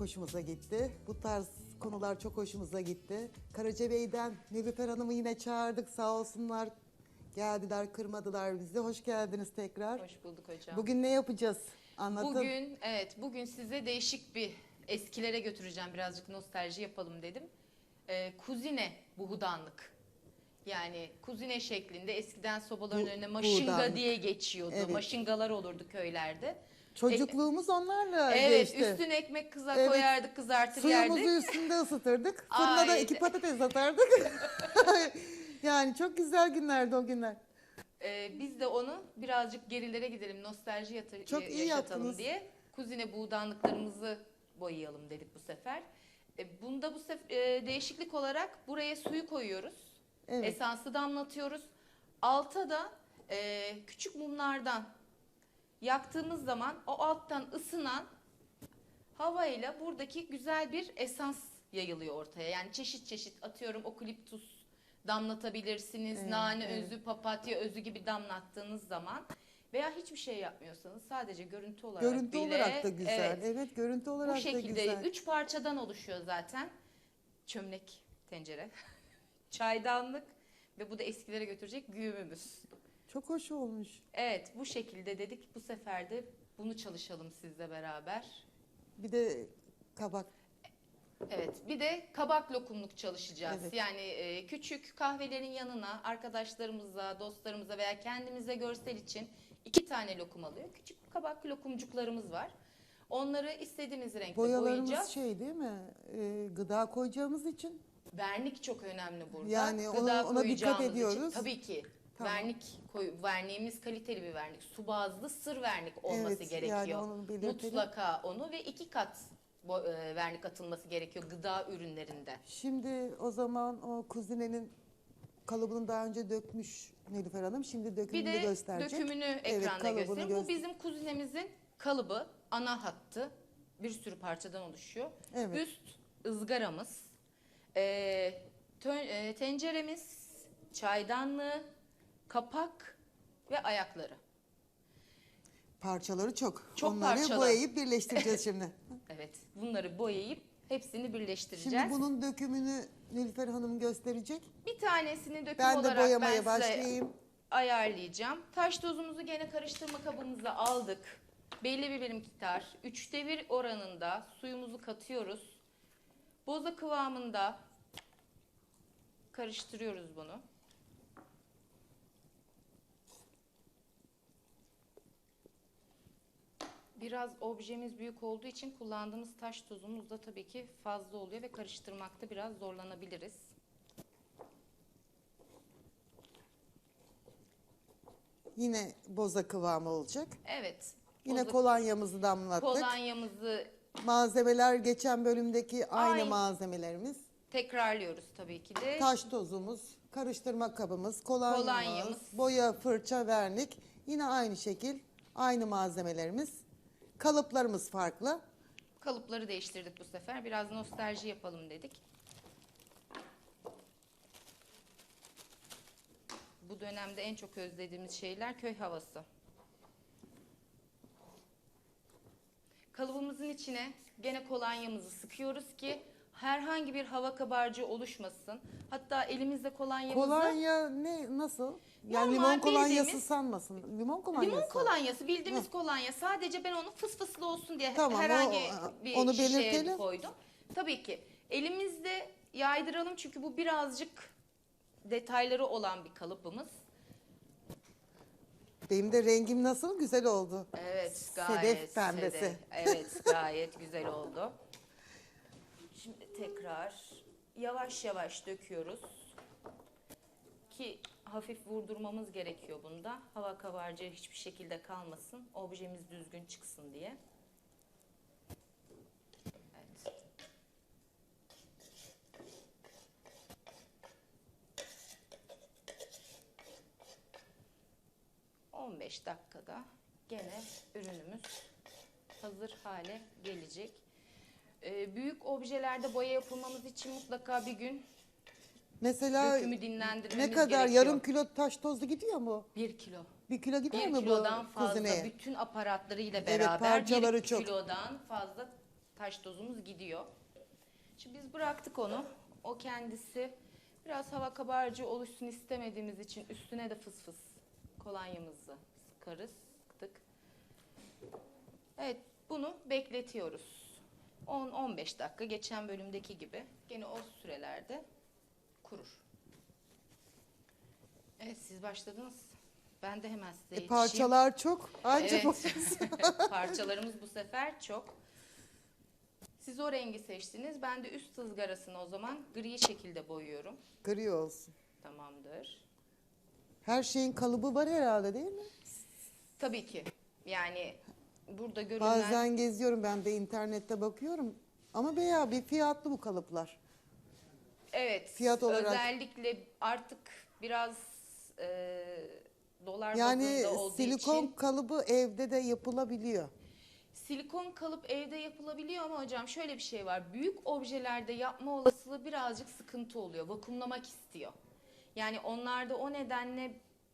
çok hoşumuza gitti. Bu tarz konular çok hoşumuza gitti. Karacabey'den Nilüfer Hanım'ı yine çağırdık sağ olsunlar. Geldiler, kırmadılar bizi. Hoş geldiniz tekrar. Hoş bulduk hocam. Bugün ne yapacağız? Anlatın. Bugün evet bugün size değişik bir eskilere götüreceğim birazcık nostalji yapalım dedim. Ee, kuzine buhudanlık. Yani kuzine şeklinde eskiden sobaların Bu- önüne maşinga buğdanlık. diye geçiyordu. Evet. Maşingalar olurdu köylerde. Çocukluğumuz onlarla Evet geçti. üstüne ekmek kıza Evet. koyardık kızartır Suyumuzu yerdik. üstünde ısıtırdık. Fırına da iki patates atardık. yani çok güzel günlerdi o günler. Ee, biz de onu birazcık gerilere gidelim nostalji yatı- Çok iyi yaşatalım yaptınız. diye kuzine buğdanlıklarımızı boyayalım dedik bu sefer. E, bunda bu sefer değişiklik olarak buraya suyu koyuyoruz. Evet. Esansı damlatıyoruz. Alta da e, küçük mumlardan yaktığımız zaman o alttan ısınan havayla buradaki güzel bir esans yayılıyor ortaya. Yani çeşit çeşit atıyorum okaliptus damlatabilirsiniz. Evet, nane evet. özü, papatya özü gibi damlattığınız zaman veya hiçbir şey yapmıyorsanız sadece görüntü olarak Görüntü bile olarak da güzel. Evet, evet, görüntü olarak bu da şekilde güzel. üç parçadan oluşuyor zaten. Çömlek, tencere, çaydanlık ve bu da eskilere götürecek güğümümüz. Çok hoş olmuş. Evet bu şekilde dedik bu sefer de bunu çalışalım sizle beraber. Bir de kabak. Evet bir de kabak lokumluk çalışacağız. Evet. Yani e, küçük kahvelerin yanına arkadaşlarımıza, dostlarımıza veya kendimize görsel için iki tane lokum alıyor. Küçük kabak lokumcuklarımız var. Onları istediğimiz renkte Boyalarımız boyayacağız. şey değil mi? Ee, gıda koyacağımız için. Vernik çok önemli burada. Yani ona- ona dikkat koyacağımız için ediyoruz. tabii ki. Tamam. Vernik koy, verniğimiz kaliteli bir vernik. Su bazlı sır vernik olması Evet, gerekiyor. yani onu belirtelim. Mutlaka onu ve iki kat bo- e, vernik atılması gerekiyor gıda ürünlerinde. Şimdi o zaman o kuzinenin kalıbını daha önce dökmüş Nilüfer Hanım. Şimdi Bir dökümünü de gösterecek. dökümünü Evet, ekranda kalıbını göstereyim. Bu göster- bizim kuzinemizin kalıbı, ana hattı. Bir sürü parçadan oluşuyor. Evet. Üst ızgaramız, e, tö- e, tenceremiz, çaydanlığı, kapak ve ayakları. Parçaları çok. Çok Onları parçalı. boyayıp birleştireceğiz şimdi. Evet, bunları boyayıp hepsini birleştireceğiz. şimdi bunun dökümünü Nilüfer Hanım gösterecek. Bir tanesini döküm Ben de olarak boyamaya ben size başlayayım. ayarlayacağım. Taş tozumuzu gene karıştırma kabımıza aldık. Belli bir miktar, üçte bir oranında suyumuzu katıyoruz. Boza kıvamında karıştırıyoruz bunu. Biraz objemiz büyük olduğu için kullandığımız taş tozumuz da tabii ki fazla oluyor ve karıştırmakta biraz zorlanabiliriz. Yine boza kıvamı olacak. Evet. Yine boza- kolonyamızı damlattık. kolonyamızı Malzemeler geçen bölümdeki aynı Aynı. malzemelerimiz. tekrarlıyoruz tabii ki de. Taş tozumuz, karıştırma kabımız, kolonyamız, Kolonyamız. boya, fırça, vernik. Yine aynı şekil, aynı malzemelerimiz. Kalıplarımız farklı. Kalıpları değiştirdik bu sefer. Biraz nostalji yapalım dedik. Bu dönemde en çok özlediğimiz şeyler köy havası. Kalıbımızın içine gene kolonyamızı sıkıyoruz ki herhangi bir hava kabarcığı oluşmasın. Hatta elimizde kolonyamızı Kolonya ne nasıl? Yani Normal limon kolonyası bildiğimiz- sanmasın. Limon kolonyası. Limon kolonyası bildiğimiz kolonya. Sadece ben onu fıs fıslı olsun diye Tamam, herhangi o- bir onu şişeye belirtelim. koydum. Tabii ki elimizde yaydıralım çünkü bu birazcık detayları olan bir kalıbımız. Benim de rengim nasıl? Güzel oldu. Evet Sedef gayet pembesi. sedef. Evet gayet güzel oldu. Şimdi tekrar yavaş yavaş döküyoruz. Ki hafif vurdurmamız gerekiyor bunda. Hava kabarcığı hiçbir şekilde kalmasın. Objemiz düzgün çıksın diye. Evet. ...15 dakikada gene ürünümüz hazır hale gelecek. Ee, büyük objelerde boya yapılmamız için mutlaka bir gün Mesela dökümü dinlendirmemiz ne kadar gerekiyor. yarım kilo taş tozlu gidiyor mu? Bir kilo. Bir kilo gidiyor Bir mu kilodan bu fazla kuzineye? bütün aparatlarıyla Evet, beraber parçaları bir çok. kilodan fazla taş tozumuz gidiyor. Şimdi biz bıraktık onu. O kendisi biraz hava kabarcığı oluşsun istemediğimiz için üstüne de fıs fıs kolonyamızı sıkarız. Sıktık. Evet bunu bekletiyoruz. 10-15 dakika geçen bölümdeki gibi gene o sürelerde kurur. Evet siz başladınız. Ben de hemen size E, yetişeyim. parçalar çok. Anca Evet. Parçalarımız bu sefer çok. Siz o rengi seçtiniz. Ben de üst ızgarasını o zaman gri şekilde boyuyorum. Gri olsun. Tamamdır. Her şeyin kalıbı var herhalde değil mi? Tabii ki. Yani burada görünen Bazen geziyorum ben de internette bakıyorum. Ama veya bir fiyatlı bu kalıplar. evet fiyat olarak- özellikle artık biraz e, dolar Yani olduğu silikon için kalıbı evde de yapılabiliyor. silikon kalıp evde yapılabiliyor ama hocam şöyle bir şey var. Büyük objelerde yapma olasılığı birazcık sıkıntı oluyor. Vakumlamak istiyor. Yani onlarda o nedenle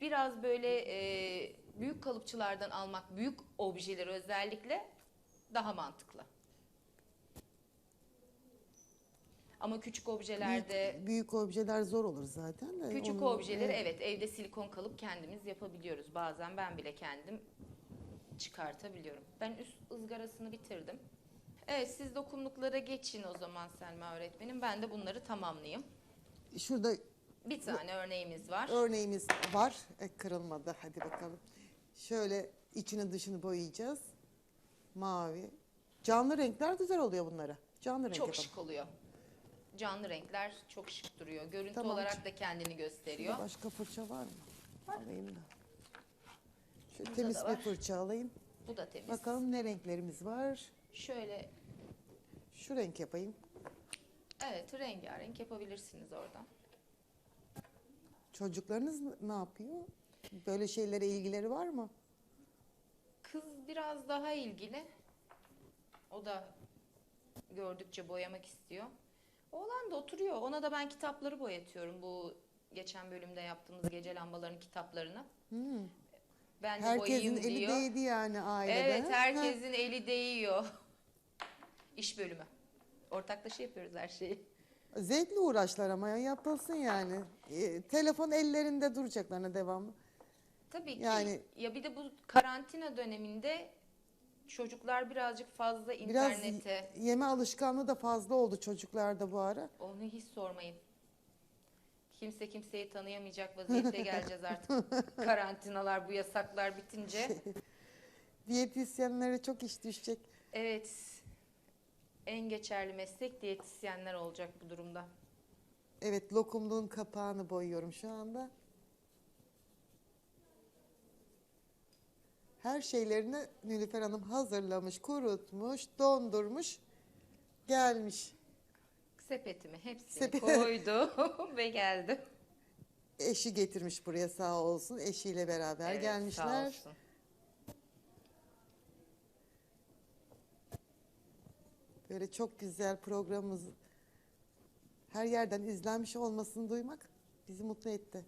biraz böyle e, büyük kalıpçılardan almak, büyük objeleri özellikle daha mantıklı. Ama küçük objelerde, Büyük, büyük objeler zor olur zaten de. küçük onu- objeleri evet. evet evde silikon kalıp kendimiz yapabiliyoruz. Bazen ben bile kendim çıkartabiliyorum. Ben üst ızgarasını bitirdim. Evet siz dokunluklara geçin o zaman Selma öğretmenim. Ben de bunları tamamlayayım. Şurada Bir tane örneğimiz var. örneğimiz var. E, kırılmadı. Hadi bakalım. Şöyle içini dışını boyayacağız. Mavi. Canlı renkler güzel oluyor bunlara. Canlı renk Çok yapalım. şık oluyor. Canlı renkler çok şık duruyor. Görüntü Tamam. olarak da kendini gösteriyor. Şurada başka fırça var mı? Alayım da. Şöyle Burada temiz da bir var. fırça alayım. Bu da temiz. Bakalım ne renklerimiz var. Şöyle Şu renk yapayım. evet rengarenk yapabilirsiniz oradan. Çocuklarınız ne yapıyor? Böyle şeylere ilgileri var mı? Kız biraz daha ilgili. O da gördükçe boyamak istiyor. Oğlan da oturuyor. Ona da ben kitapları boyatıyorum. Bu geçen bölümde yaptığımız gece lambalarının kitaplarını. Hmm. Ben de Herkesin boyayayım eli diyor. değdi yani ailede. Evet ha? herkesin eli değiyor. İş bölümü. Ortaklaşa yapıyoruz her şeyi. Zevkli uğraşlar ama ya, yapılsın yani. E, telefon ellerinde duracaklarına devamlı. Tabii ki. Yani- ya bir de bu karantina döneminde çocuklar birazcık fazla Biraz internete. yeme alışkanlığı da fazla oldu çocuklarda bu ara. Onu hiç sormayın. Kimse kimseyi tanıyamayacak vaziyette geleceğiz artık. Karantinalar, bu yasaklar bitince. Diyetisyenlere çok iş düşecek. Evet. En geçerli meslek diyetisyenler olacak bu durumda. Evet lokumluğun kapağını boyuyorum şu anda. Her şeylerini Nilüfer Hanım hazırlamış, kurutmuş, dondurmuş, gelmiş. Sepetimi hepsini Sepet- koydu ve geldi. Eşi getirmiş buraya sağ olsun. Eşiyle beraber Evet, gelmişler. Sağ olsun. Böyle çok güzel programımız her yerden izlenmiş olmasını duymak bizi mutlu etti.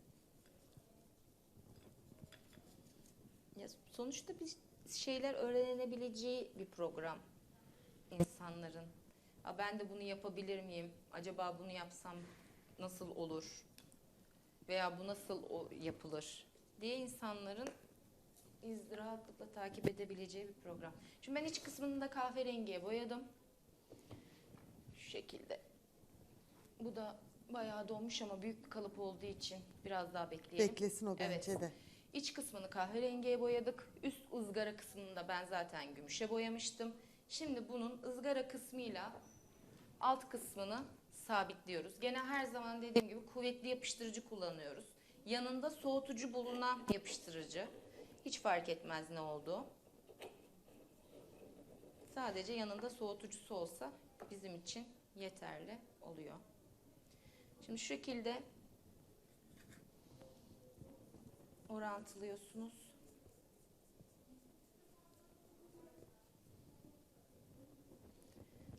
Ya sonuçta bir şeyler öğrenebileceği bir program insanların. "Aa, ben de bunu yapabilir miyim? Acaba bunu yapsam nasıl olur? Veya bu nasıl yapılır? diye insanların iz rahatlıkla takip edebileceği bir program. Şimdi ben iç kısmını da kahverengiye boyadım. Şu şekilde. Bu da bayağı donmuş ama büyük bir kalıp olduğu için biraz daha bekleyelim. Beklesin o Evet. bence de. İç kısmını kahverengiye boyadık. Üst ızgara kısmını da ben zaten gümüşe boyamıştım. Şimdi bunun ızgara kısmıyla alt kısmını sabitliyoruz. Gene her zaman dediğim gibi kuvvetli yapıştırıcı kullanıyoruz. Yanında soğutucu bulunan yapıştırıcı. Hiç fark etmez ne olduğu. Sadece yanında soğutucusu olsa bizim için yeterli oluyor. Şimdi şu şekilde orantılıyorsunuz.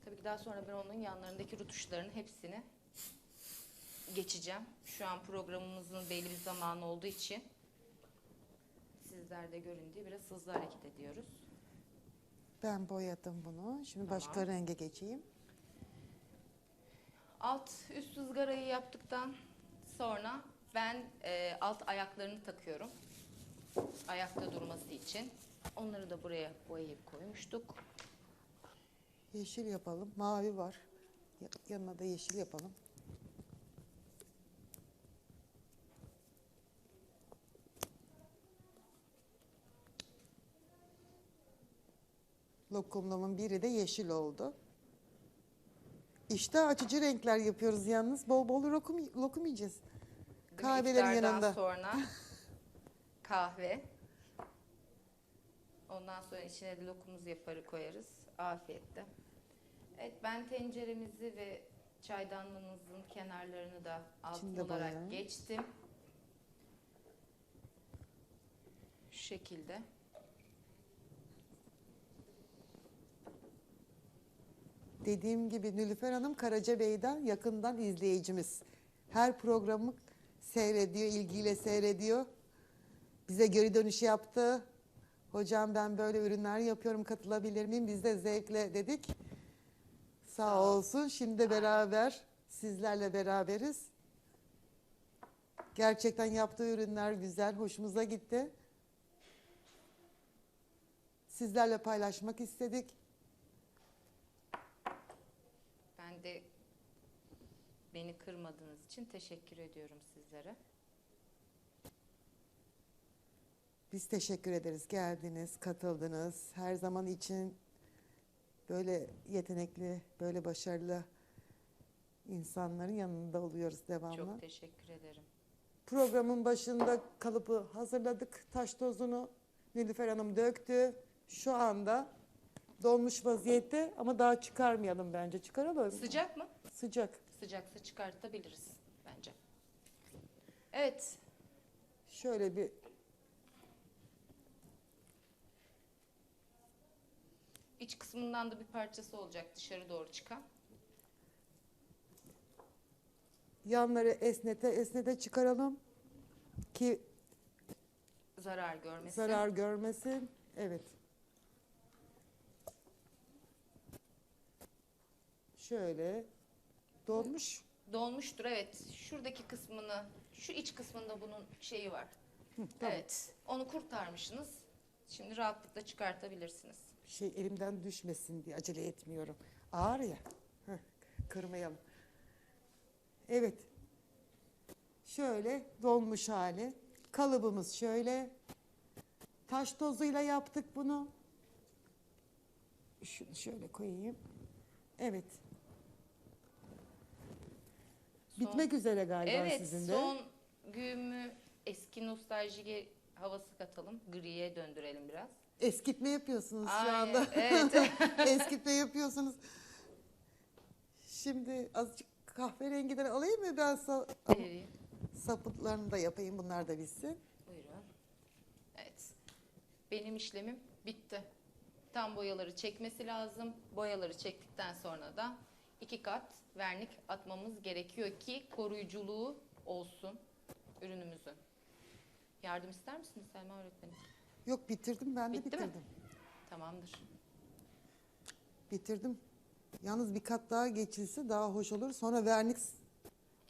Tabii ki daha sonra ben onun yanlarındaki rutuşların hepsini geçeceğim. Şu an programımızın belli bir zamanı olduğu için sizler de görün diye biraz hızlı hareket ediyoruz. Ben boyadım bunu. Şimdi Tamam. başka renge geçeyim. Alt üst ızgarayı yaptıktan sonra ben e, alt ayaklarını takıyorum. Ayakta durması için. Onları da buraya boyayıp koymuştuk. Yeşil yapalım. Mavi var. Ya- Yanına da yeşil yapalım. Lokumlumun biri de yeşil oldu. İşte açıcı renkler yapıyoruz yalnız. Bol bol lokum, lokum yiyeceğiz. Değil mi? Kahvelerin İftardan yanında. sonra kahve. Ondan sonra içine de lokumuz yaparı koyarız. Afiyetle. Evet ben tenceremizi ve çaydanlığımızın kenarlarını da altın İçinde olarak boya. geçtim. Şu şekilde. Dediğim gibi Nülüfer Hanım Karacabey'den yakından izleyicimiz. Her programı seyrediyor, ilgiyle seyrediyor. Bize geri dönüş yaptı. Hocam ben böyle ürünler yapıyorum katılabilir miyim? Biz de zevkle dedik. Sağ Sağ ol. olsun. Şimdi de beraber sizlerle beraberiz. Gerçekten yaptığı ürünler güzel, hoşumuza gitti. Sizlerle paylaşmak istedik. Ben de beni kırmadığınız için teşekkür ediyorum sizlere. Biz teşekkür ederiz. Geldiniz, katıldınız. Her zaman için böyle yetenekli, böyle başarılı insanların yanında oluyoruz devamlı. Çok teşekkür ederim. Programın başında kalıbı hazırladık. Taş tozunu Nilüfer Hanım döktü. Şu anda donmuş vaziyette ama daha çıkarmayalım bence. Çıkaralım. Sıcak mı? Sıcak. Sıcaksa çıkartabiliriz bence. Evet. Şöyle bir iç kısmından da bir parçası olacak dışarı doğru çıkan. yanları esnete esnete çıkaralım ki Zarar görmesin. zarar görmesin. Evet. Şöyle donmuş. Donmuştur evet. Şuradaki kısmını, şu iç kısmında bunun şeyi var. Hı, tamam. Evet. Onu kurtarmışsınız. Şimdi rahatlıkla çıkartabilirsiniz. Şey elimden düşmesin diye acele etmiyorum. Ağır ya. Heh, kırmayalım. Evet. Şöyle donmuş hali. Kalıbımız şöyle. Taş tozuyla yaptık bunu. Şunu şöyle koyayım. Evet. Son- Bitmek üzere galiba evet, sizin de. son güğümü eski nostaljik havası katalım. Griye döndürelim biraz. Eskitme yapıyorsunuz şu Aynen, anda. evet. Eskitme yapıyorsunuz. Şimdi azıcık kahverengiden alayım mı ben sa- Vereyim. sapıtlarını da yapayım bunlar da bitsin. Buyurun. Evet. Benim işlemim bitti. Tam boyaları çekmesi lazım. Boyaları çektikten sonra da iki kat vernik atmamız gerekiyor ki koruyuculuğu olsun ürünümüzün. Yardım ister misiniz Selma öğretmenim? Yok bitirdim ben de Bitti mi? bitirdim. Tamamdır. Bitirdim. Yalnız bir kat daha geçilse daha hoş olur. Sonra vernik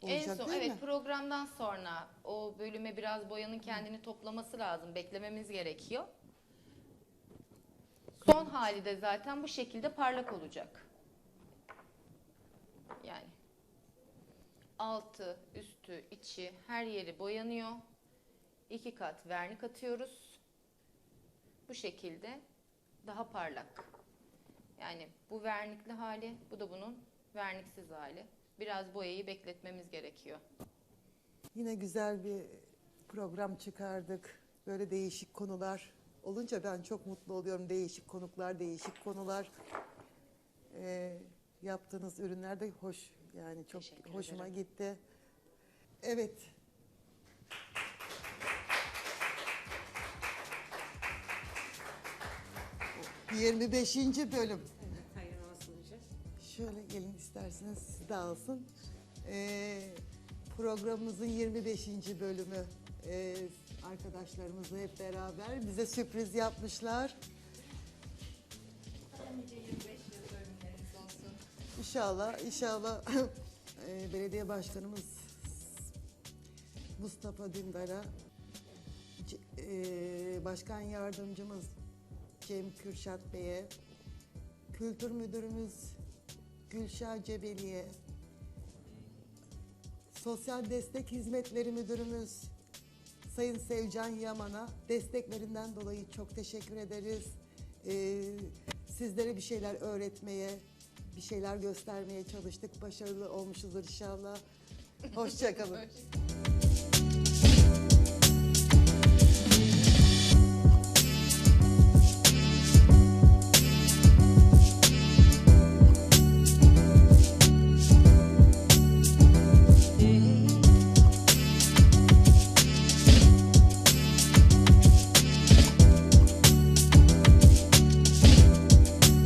olacak en son değil evet mi? programdan sonra o bölüme biraz boyanın kendini toplaması lazım. Beklememiz gerekiyor. Son hali de zaten bu şekilde parlak olacak. Yani altı, üstü, içi her yeri boyanıyor. İki kat vernik atıyoruz. Bu şekilde daha parlak. Yani bu vernikli hali, bu da bunun verniksiz hali. Biraz boyayı bekletmemiz gerekiyor. Yine güzel bir program çıkardık. Böyle değişik konular olunca ben çok mutlu oluyorum. Değişik konuklar, değişik konular. Ee, yaptığınız ürünler de hoş. Yani çok Teşekkür hoşuma ederim. gitti. Evet. Bu 25. bölüm. Hayır olsun hocam. Şöyle gelin isterseniz siz de alsın. Ee, programımızın 25. bölümü. Ee, arkadaşlarımızla hep beraber bize sürpriz yapmışlar. İnşallah, inşallah e, belediye başkanımız Mustafa Dündar'a, e, başkan yardımcımız Cem Kürşat Bey'e, kültür müdürümüz Gülşah Cebeli'ye, sosyal destek hizmetleri müdürümüz Sayın Sevcan Yaman'a desteklerinden dolayı çok teşekkür ederiz. Ee, sizlere bir şeyler öğretmeye, bir şeyler göstermeye çalıştık. Başarılı olmuşuzdur inşallah. Hoşçakalın. Hoş-